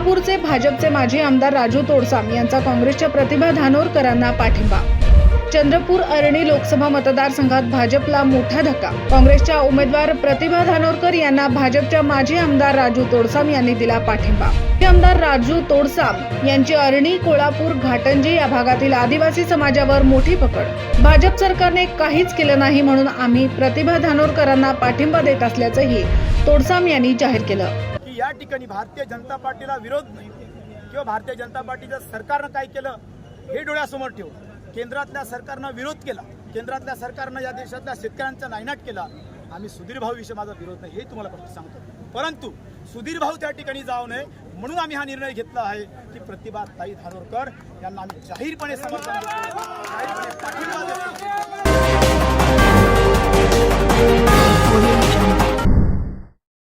भाजपचे माजी आमदार राजू तोडसाम यांचा काँग्रेसच्या प्रतिभा धानोरकरांना पाठिंबा. चंद्रपूर अरणी लोकसभा मतदारसंघात भाजपला मोठा धक्का. काँग्रेसच्या उमेदवार प्रतिभा धानोरकर यांना भाजपच्या माजी आमदार राजू तोडसाम यांनी दिला पाठिंबा. आमदार राजू तोडसाम यांची अरणी कोळापूर घाटंजी या भागातील आदिवासी समाजावर मोठी पकड. भाजप सरकारने काहीच केलं नाही म्हणून आम्ही प्रतिभा धानोरकरांना पाठिंबा देत असल्याचंही तोडसाम यांनी जाहीर केलं. की या ठिकाणी भारतीय जनता पार्टीला विरोध नाही. किंवा भारतीय जनता पार्टीचं सरकारनं काय केलं हे डोळ्यासमोर ठेवून केंद्रातल्या सरकारनं विरोध केला. केंद्रातल्या सरकारनं या देशातल्या शेतकऱ्यांचा नायनाट केला. आम्ही सुधीर भाऊ विषयी माझा विरोध नाही हे तुम्हाला फक्त सांगतो. परंतु सुधीर भाऊ त्या ठिकाणी जाऊ नये म्हणून आम्ही हा निर्णय घेतला आहे की प्रतिभा ताई धानोरकर यांना आम्ही जाहीरपणे समर्थन